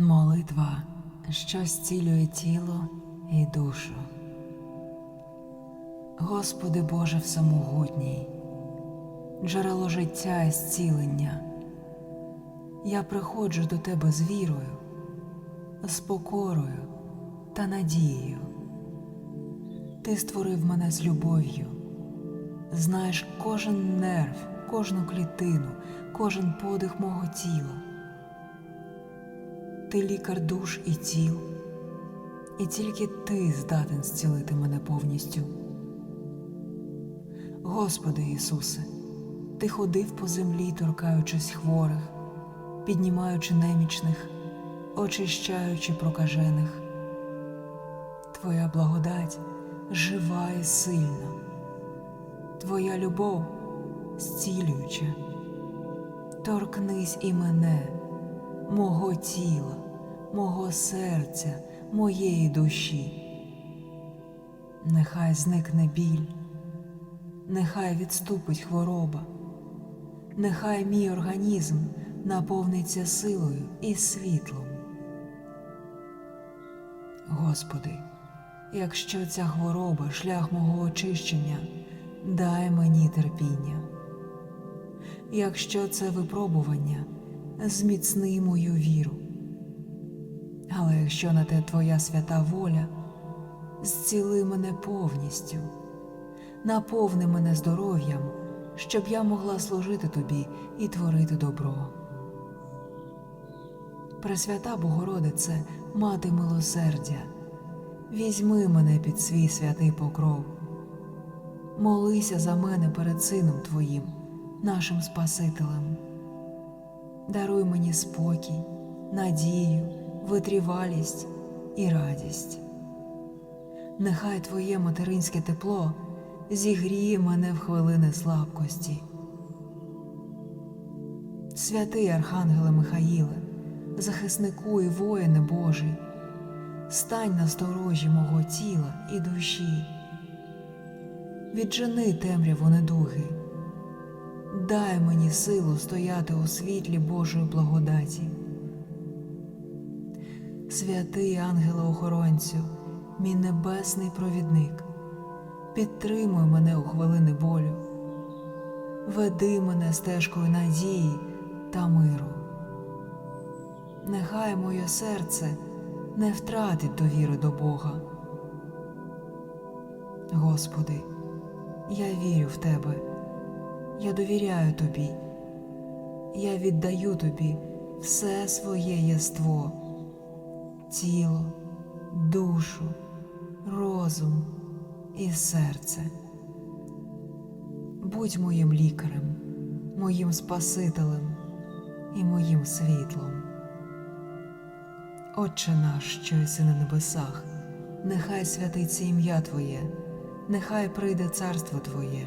Молитва, що зцілює тіло і душу. Господи Боже Всемогутній, джерело життя і зцілення. Я приходжу до Тебе з вірою, з покорою та надією. Ти створив мене з любов'ю, знаєш кожен нерв, кожну клітину, кожен подих мого тіла. Ти лікар душ і тіл, і тільки ти здатен зцілити мене повністю. Господи Ісусе, Ти ходив по землі, торкаючись хворих, піднімаючи немічних, очищаючи прокажених. Твоя благодать жива і сильна, Твоя любов зцілююча. Торкнись і мене, мого тіла, мого серця, моєї душі. Нехай зникне біль, нехай відступить хвороба, нехай мій організм наповниться силою і світлом. Господи, якщо ця хвороба шлях мого очищення, дай мені терпіння. Якщо це випробування, зміцни мою віру. Але якщо на те Твоя свята воля, зціли мене повністю, наповни мене здоров'ям, щоб я могла служити Тобі і творити добро. Пресвята Богородице, мати милосердя, візьми мене під свій святий покров. Молися за мене перед Сином Твоїм, нашим Спасителем. Даруй мені спокій, надію, витривалість і радість. Нехай Твоє материнське тепло зігріє мене в хвилини слабкості. Святий Архангеле Михаїле, захиснику і воїне Божий, стань на сторожі мого тіла і душі, віджени темряву недуги, дай мені силу стояти у світлі Божої благодаті. Святий ангеле-охоронцю, мій небесний провідник, підтримуй мене у хвилини болю, веди мене стежкою надії та миру. Нехай моє серце не втратить довіри до Бога. Господи, я вірю в Тебе, я довіряю Тобі, я віддаю Тобі все своє єство, тіло, душу, розум і серце. Будь моїм лікарем, моїм Спасителем і моїм світлом. Отче наш, що єси на небесах, нехай святиться ім'я Твоє, нехай прийде царство Твоє,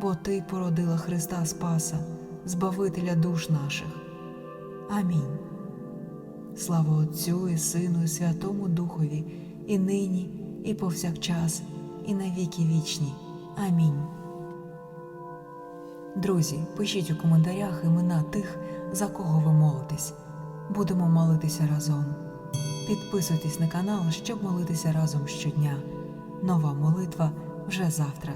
бо Ти породила Христа Спаса, Збавителя душ наших. Амінь. Слава Отцю і Сину, і Святому Духові, і нині, і повсякчас, і на віки вічні. Амінь. Друзі, пишіть у коментарях імена тих, за кого ви молитесь. Будемо молитися разом. Підписуйтесь на канал, щоб молитися разом щодня. Нова молитва вже завтра.